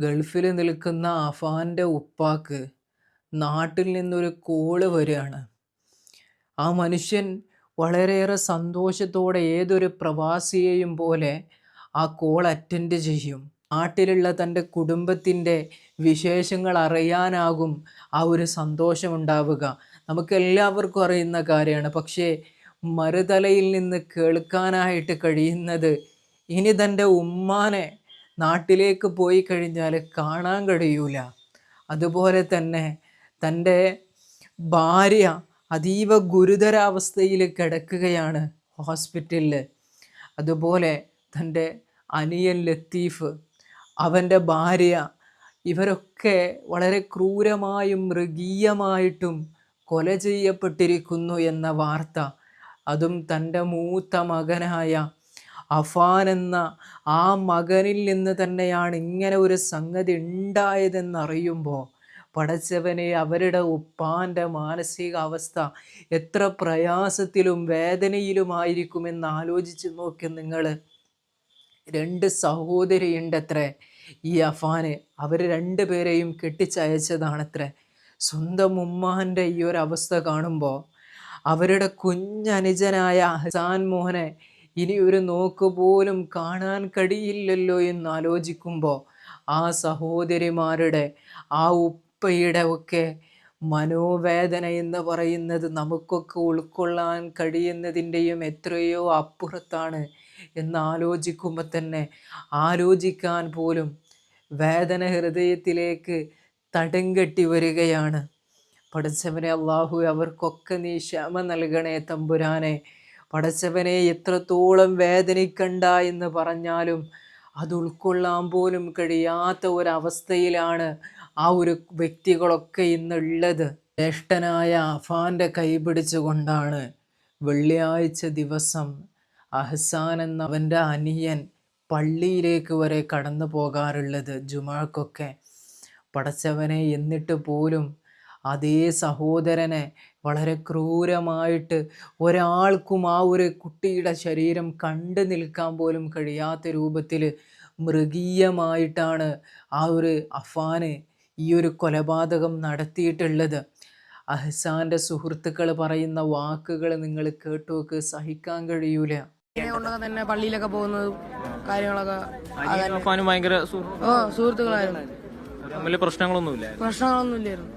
ഗൾഫിൽ നിൽക്കുന്ന അഫാന്റെ ഉപ്പാക്ക് നാട്ടിൽ നിന്നൊരു കോൾ വരികയാണ്. ആ മനുഷ്യൻ വളരെയേറെ സന്തോഷത്തോടെ ഏതൊരു പ്രവാസിയെയും പോലെ ആ കോൾ അറ്റൻഡ് ചെയ്യും. നാട്ടിലുള്ള തന്റെ കുടുംബത്തിന്റെ വിശേഷങ്ങൾ അറിയാനാകും ആ ഒരു സന്തോഷമുണ്ടാവുക. നമുക്ക് എല്ലാവർക്കും അറിയുന്ന കാര്യമാണ്. പക്ഷേ മരുതലയിൽ നിന്ന് കേൾക്കാനായിട്ട് കഴിയുന്നത് ഇനി തന്റെ ഉമ്മാനെ നാട്ടിലേക്ക് പോയി കഴിഞ്ഞാൽ കാണാൻ കഴിയൂല. അതുപോലെ തന്നെ തന്റെ ഭാര്യ അതീവ ഗുരുതരാവസ്ഥയിൽ കിടക്കുകയാണ് ഹോസ്പിറ്റലിൽ അതുപോലെ തന്റെ അനിയൻ ലത്തീഫ് അവന്റെ ഭാര്യ ഇവരൊക്കെ വളരെ ക്രൂരമായും മൃഗീയമായിട്ടും കൊല ചെയ്യപ്പെട്ടിരിക്കുന്നു എന്ന വാർത്ത. അതും തന്റെ മൂത്ത മകനായ അഫാൻ എന്ന ആ മകനിൽ നിന്ന് തന്നെയാണ് ഇങ്ങനെ ഒരു സംഗതി ഉണ്ടായതെന്നറിയുമ്പോൾ പടച്ചവനെ അവരുടെ ഉപ്പാന്റെ മാനസികാവസ്ഥ എത്ര പ്രയാസത്തിലും വേദനയിലുമായിരിക്കുമെന്ന് ആലോചിച്ച് നോക്കി നിങ്ങൾ. രണ്ട് സഹോദരിയുണ്ടത്രേ ഈ അഫാന്. അവർ രണ്ടു പേരെയും കെട്ടിച്ചയച്ചതാണത്രേ. സ്വന്തം ഉമ്മാന്റെ ഈ ഒരു അവസ്ഥ കാണുമ്പോൾ അവരുടെ കുഞ്ഞനുജനായ ഹസാൻ മോഹനെ ഇനി ഒരു നോക്ക് പോലും കാണാൻ കഴിയില്ലല്ലോ എന്ന് ആലോചിക്കുമ്പോൾ ആ സഹോദരിമാരുടെ ആ ഉപ്പയുടെ ഒക്കെ മനോവേദന എന്ന് പറയുന്നത് നമുക്കൊക്കെ ഉൾക്കൊള്ളാൻ കഴിയുന്നതിന്റെയും എത്രയോ അപ്പുറത്താണ് എന്ന് ആലോചിക്കുമ്പോൾ തന്നെ ആലോചിക്കാൻ പോലും വേദന ഹൃദയത്തിലേക്ക് തടം കെട്ടി വരികയാണ്. പഠിച്ചവനെ അള്ളാഹു അവർക്കൊക്കെ നീ ക്ഷമ നൽകണേ തമ്പുരാനെ. പടച്ചവനെ എത്രത്തോളം വേദനിക്കണ്ട എന്ന് പറഞ്ഞാലും അത് ഉൾക്കൊള്ളാൻ പോലും കഴിയാത്ത ഒരവസ്ഥയിലാണ് ആ ഒരു വ്യക്തികളൊക്കെ ഇന്നുള്ളത്. ജ്യേഷ്ഠനായ അഫാന്റെ കൈപിടിച്ചുകൊണ്ടാണ് വെള്ളിയാഴ്ച ദിവസം അഹസാൻ എന്ന അവന്റെ അനിയൻ പള്ളിയിലേക്ക് വരെ കടന്നു പോകാറുള്ളത് ജുമാക്കൊക്കെ. പടച്ചവനെ എന്നിട്ട് പോലും അതേ സഹോദരനെ വളരെ ക്രൂരമായിട്ട് ഒരാൾക്കും ആ ഒരു കുട്ടിയുടെ ശരീരം കണ്ടു നിൽക്കാൻ പോലും കഴിയാത്ത രൂപത്തിൽ മൃഗീയമായിട്ടാണ് ആ ഒരു അഫാന് ഈ ഒരു കൊലപാതകം നടത്തിയിട്ടുള്ളത്. അഹ്സാന്റെ സുഹൃത്തുക്കൾ പറയുന്ന വാക്കുകൾ നിങ്ങൾ കേട്ടുവോക്ക് സഹിക്കാൻ കഴിയൂല. കൊണ്ടൊക്കെ തന്നെ പള്ളിയിലൊക്കെ പോകുന്നത് കാര്യങ്ങളൊക്കെ ഭയങ്കര സുഹൃത്തുക്കളായിരുന്നു. പ്രശ്നങ്ങളൊന്നും പ്രശ്നങ്ങളൊന്നുമില്ല പ്രശ്നങ്ങളൊന്നും ഇല്ലായിരുന്നു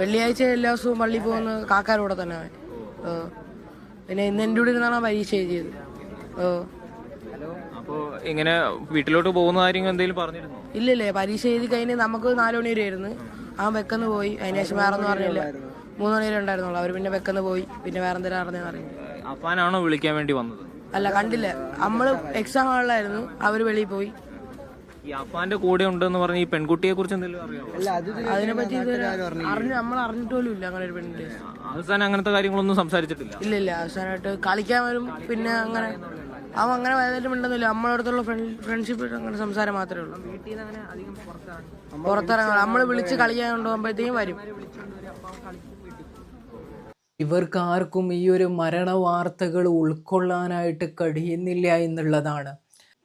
വെള്ളിയാഴ്ച എല്ലാ ദിവസവും പള്ളി പോകുന്ന കാക്കാരൂടെ തന്നെ. ആ പിന്നെ ഇന്ന് എന്റെ കൂടെ ഇരുന്നാണ് പരീക്ഷ എഴുതിയത്. ഓ അപ്പോ ഇങ്ങനെ വീട്ടിലോട്ട് പോകുന്ന കാര്യം എന്തെങ്കിലും പറഞ്ഞിരുന്നു? ഇല്ലല്ലേ പരീക്ഷ എഴുതി കഴിഞ്ഞ് നമുക്ക് നാല് മണി വരെ ആയിരുന്നു. ആ വെക്കന്ന് പോയി. അതിന് ശേഷം വേറെ ഒന്നും അറിഞ്ഞില്ല. മൂന്ന് മണി വരെ ഉണ്ടായിരുന്നുള്ളൂ. അവർ പിന്നെ വെക്കന്ന് പോയി. പിന്നെ വേറെ എന്തെങ്കിലും അറിഞ്ഞെന്ന് അറിയില്ല അപ്പാനാണോ വിളിക്കാൻ വേണ്ടി വന്നത്? അല്ല കണ്ടില്ല. നമ്മൾ എക്സാം ഹാളിലായിരുന്നു. അവർ വെളിയിൽ പോയി. ഈ അഫാന്റെ കൂടെ ഉണ്ടെന്ന് പറഞ്ഞ ഈ പെൺകുട്ടിയെ കുറിച്ച് എന്തെങ്കിലും അറിയാമോ അതിനെ പറ്റി ഇതുവരെ അറിഞ്ഞു നമ്മൾ അറിഞ്ഞിട്ട് പോലും ഇല്ല അങ്ങനെ ഒരു പെണ്ണിന്റെ അവസാനം അങ്ങനത്തെ കാര്യങ്ങളൊന്നും സംസാരിച്ചിട്ടില്ല. ഇല്ല ഇല്ല അവസാനമായിട്ട് കളിക്കാൻ വരും പിന്നെ അങ്ങനെ അവൻ അങ്ങനെ വലുതായിട്ട് മിണ്ടുന്നില്ല. നമ്മളടുത്തുള്ള ഫ്രണ്ട്ഷിപ്പ് അങ്ങനെ സംസാരം മാത്രമേ ഉള്ളൂ. പുറത്തിറങ്ങാം നമ്മൾ വിളിച്ച് കളിക്കാൻ കൊണ്ടുപോകുമ്പോഴത്തേക്കും വരും. ഇവർക്ക് ആർക്കും ഈ ഒരു മരണ വാർത്തകൾ ഉൾക്കൊള്ളാനായിട്ട് കഴിയുന്നില്ല എന്നുള്ളതാണ്.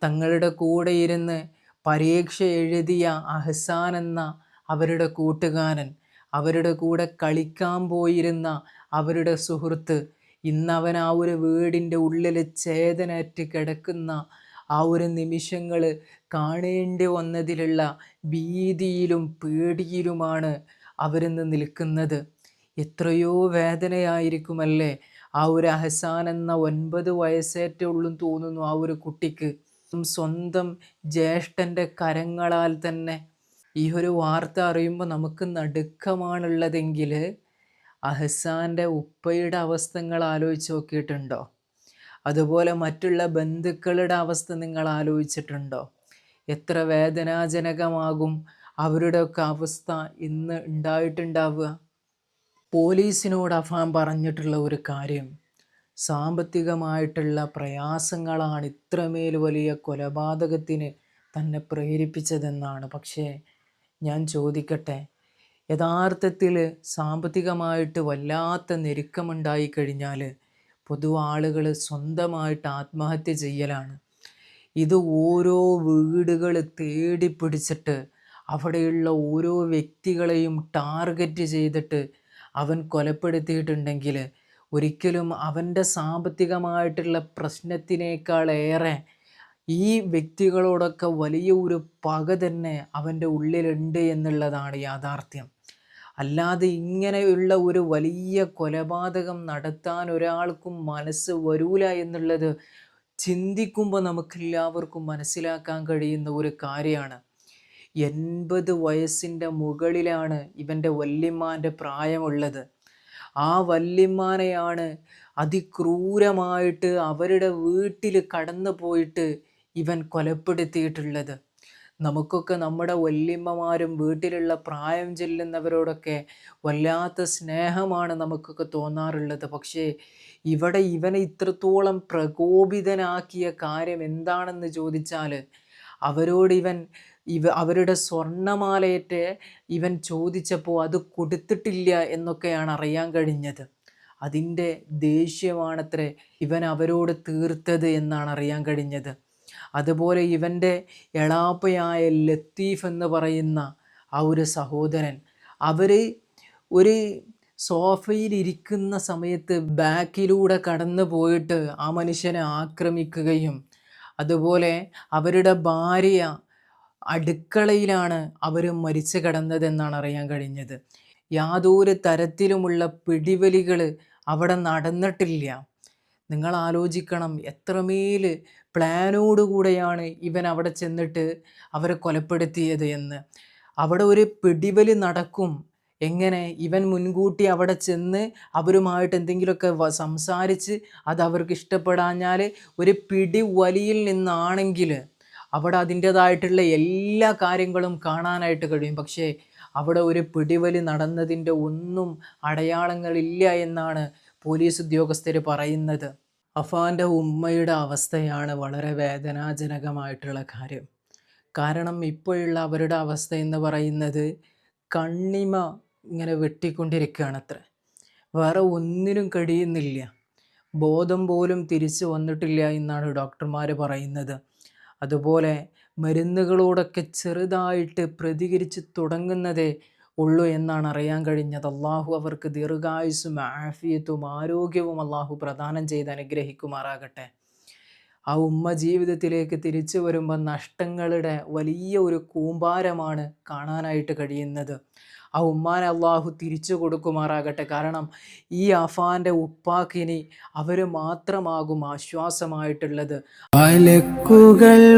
തങ്ങളുടെ കൂടെ ഇരുന്ന് പരീക്ഷ എഴുതിയ അഹ്സാൻ എന്ന അവരുടെ കൂട്ടുകാരൻ അവരുടെ കൂടെ കളിക്കാൻ പോയിരുന്ന അവരുടെ സുഹൃത്ത് ഇന്നവൻ ആ ഒരു വീടിന്റെ ഉള്ളിൽ ചേതനറ്റ് കിടക്കുന്ന ആ ഒരു നിമിഷങ്ങൾ കാണേണ്ടി വന്നതിലുള്ള ഭീതിയിലും പേടിയിലുമാണ് അവരിന്ന് നിൽക്കുന്നത്. എത്രയോ വേദനയായിരിക്കുമല്ലേ ആ ഒരു അഹസാൻ എന്ന ഒൻപത് വയസ്സേറ്റേ ഉള്ളൂ തോന്നുന്നു ആ ഒരു കുട്ടിക്ക്. സ്വന്തം ജ്യേഷ്ഠന്റെ കരങ്ങളാൽ തന്നെ. ഈ ഒരു വാർത്ത അറിയുമ്പോൾ നമുക്ക് നടുക്കമാണുള്ളതെങ്കിൽ അഹസാന്റെ ഉപ്പയുടെ അവസ്ഥകൾ ആലോചിച്ച് നോക്കിയിട്ടുണ്ടോ? അതുപോലെ മറ്റുള്ള ബന്ധുക്കളുടെ അവസ്ഥ നിങ്ങൾ ആലോചിച്ചിട്ടുണ്ടോ? എത്ര വേദനാജനകമാകും അവരുടെയൊക്കെ അവസ്ഥ ഇന്ന് ഉണ്ടായിട്ടുണ്ടാവുക? പോലീസിനോട് അഫാൻ പറഞ്ഞിട്ടുള്ള ഒരു കാര്യം സാമ്പത്തികമായിട്ടുള്ള പ്രയാസങ്ങളാണ് ഇത്രമേൽ വലിയ കൊലപാതകത്തിന് തന്നെ പ്രേരിപ്പിച്ചതെന്നാണ്. പക്ഷേ ഞാൻ ചോദിക്കട്ടെ യഥാർത്ഥത്തിൽ സാമ്പത്തികമായിട്ട് വല്ലാത്ത ഞെരുക്കമുണ്ടായി കഴിഞ്ഞാൽ പൊതുവാളുകൾ സ്വന്തമായിട്ട് ആത്മഹത്യ ചെയ്യലാണ്. ഇത് ഓരോ വീടുകൾ തേടി പിടിച്ചിട്ട് അവിടെയുള്ള ഓരോ വ്യക്തികളെയും ടാർഗറ്റ് ചെയ്തിട്ട് അവൻ കൊലപ്പെടുത്തിയിട്ടുണ്ടെങ്കിൽ ഒരിക്കലും അവന്റെ സാമ്പത്തികമായിട്ടുള്ള പ്രശ്നത്തിനേക്കാളേറെ ഈ വ്യക്തികളോടൊക്കെ വലിയ ഒരു പക തന്നെ അവന്റെ ഉള്ളിലുണ്ട് എന്നുള്ളതാണ് യാഥാർത്ഥ്യം. അല്ലാതെ ഇങ്ങനെയുള്ള ഒരു വലിയ കൊലപാതകം നടത്താൻ ഒരാൾക്കും മനസ്സ് വരൂല എന്നുള്ളത് ചിന്തിക്കുമ്പോൾ നമുക്കെല്ലാവർക്കും മനസ്സിലാക്കാൻ കഴിയുന്ന ഒരു കാര്യമാണ്. എൺപത് വയസ്സിന്റെ മുകളിലാണ് ഇവന്റെ വല്യമ്മാന്റെ പ്രായമുള്ളത്. ആ വല്യമ്മാനെയാണ് അതിക്രൂരമായിട്ട് അവരുടെ വീട്ടിൽ കടന്നു പോയിട്ട് ഇവൻ കൊലപ്പെടുത്തിയിട്ടുള്ളത്. നമുക്കൊക്കെ നമ്മുടെ വല്യമ്മമാരും വീട്ടിലുള്ള പ്രായം ചെല്ലുന്നവരോടൊക്കെ വല്ലാത്ത സ്നേഹമാണ് നമുക്കൊക്കെ തോന്നാറുള്ളത്. പക്ഷേ ഇവിടെ ഇവനെ ഇത്രത്തോളം പ്രകോപിതനാക്കിയ കാര്യം എന്താണെന്ന് ചോദിച്ചാൽ അവരോട് ഇവൻ ഇവ അവരുടെ സ്വർണമാലയേറ്റ് ഇവൻ ചോദിച്ചപ്പോൾ അത് കൊടുത്തിട്ടില്ല എന്നൊക്കെയാണ് അറിയാൻ കഴിഞ്ഞത്. അതിന്റെ ദേഷ്യമാണത്രേ ഇവൻ അവരോട് തീർത്തത് എന്നാണ് അറിയാൻ കഴിഞ്ഞത്. അതുപോലെ ഇവന്റെ എളാപ്പയായ ലത്തീഫ് എന്ന് പറയുന്ന ആ ഒരു സഹോദരൻ അവർ ഒരു സോഫയിൽ ഇരിക്കുന്ന സമയത്ത് ബാക്കിലൂടെ കടന്നു പോയിട്ട് ആ മനുഷ്യനെ ആക്രമിക്കുകയും അതുപോലെ അവരുടെ ഭാര്യ അടുക്കളയിലാണ് അവർ മരിച്ചു കിടന്നതെന്നാണ് അറിയാൻ കഴിഞ്ഞത്. യാതൊരു തരത്തിലുമുള്ള പിടിവലികൾ അവിടെ നടന്നിട്ടില്ല. നിങ്ങൾ ആലോചിക്കണം എത്രമേൽ പ്ലാനോടുകൂടെയാണ് ഇവൻ അവിടെ ചെന്നിട്ട് അവരെ കൊലപ്പെടുത്തിയത് എന്ന്. അവിടെ ഒരു പിടിവലി നടക്കും. എങ്ങനെ? ഇവൻ മുൻകൂട്ടി അവിടെ ചെന്ന് അവരുമായിട്ട് എന്തെങ്കിലുമൊക്കെ സംസാരിച്ച് അത് അവർക്ക് ഇഷ്ടപ്പെടാഞ്ഞാൽ ഒരു പിടി വലിയിൽ നിന്നാണെങ്കിൽ അവിടെ അതിന്റെതായിട്ടുള്ള എല്ലാ കാര്യങ്ങളും കാണാനായിട്ട് കഴിയും. പക്ഷേ അവിടെ ഒരു പിടിവലി നടന്നതിന്റെ ഒന്നും അടയാളങ്ങളില്ല എന്നാണ് പോലീസ് ഉദ്യോഗസ്ഥർ പറയുന്നത്. അഫാന്റെ ഉമ്മയുടെ അവസ്ഥയാണ് വളരെ വേദനാജനകമായിട്ടുള്ള കാര്യം. കാരണം ഇപ്പോഴുള്ള അവരുടെ അവസ്ഥ എന്ന് പറയുന്നത് കണ്ണിമ ഇങ്ങനെ വെട്ടിക്കൊണ്ടിരിക്കുകയാണ് അത്ര വേറെ ഒന്നിനും കഴിയുന്നില്ല. ബോധം പോലും തിരിച്ചു വന്നിട്ടില്ല എന്നാണ് ഡോക്ടർമാർ പറയുന്നത്. അതുപോലെ മരുന്നുകളോടൊക്കെ ചെറുതായിട്ട് പ്രതികരിച്ച് തുടങ്ങുന്നതേ ഉള്ളൂ എന്നാണ് അറിയാൻ കഴിഞ്ഞത്. അള്ളാഹു അവർക്ക് ദീർഘായുസും ആഫിയത്തും ആരോഗ്യവും അള്ളാഹു പ്രദാനം ചെയ്ത് അനുഗ്രഹിക്കുമാറാകട്ടെ. ആ ഉമ്മ ജീവിതത്തിലേക്ക് തിരിച്ചു വരുമ്പോൾ നഷ്ടങ്ങളുടെ വലിയ ഒരു കൂമ്പാരമാണ് കാണാനായിട്ട് കഴിയുന്നത്. ആ ഉമ്മാനെ അള്ളാഹു തിരിച്ചു കൊടുക്കുമാറാകട്ടെ. കാരണം ഈ അഫാന്റെ ഉപ്പാക്കിനി അവർ മാത്രമാകും ആശ്വാസമായിട്ടുള്ളത്.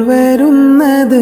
വരുന്നത്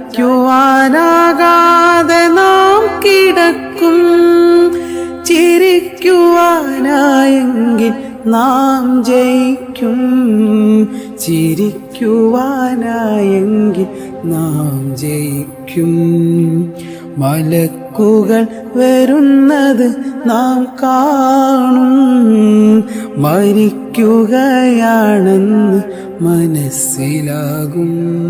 ചലിക്കുവാനാകാതെ നാം കിടക്കും. ചിരിക്കുവാനായെങ്കിൽ നാം ജയിക്കും. ചിരിക്കുവാനായെങ്കിൽ നാം ജയിക്കും. മലക്കുകൾ വരുന്നത് നാം കാണും. മരിക്കുകയാണെന്ന് മനസ്സിലാകും.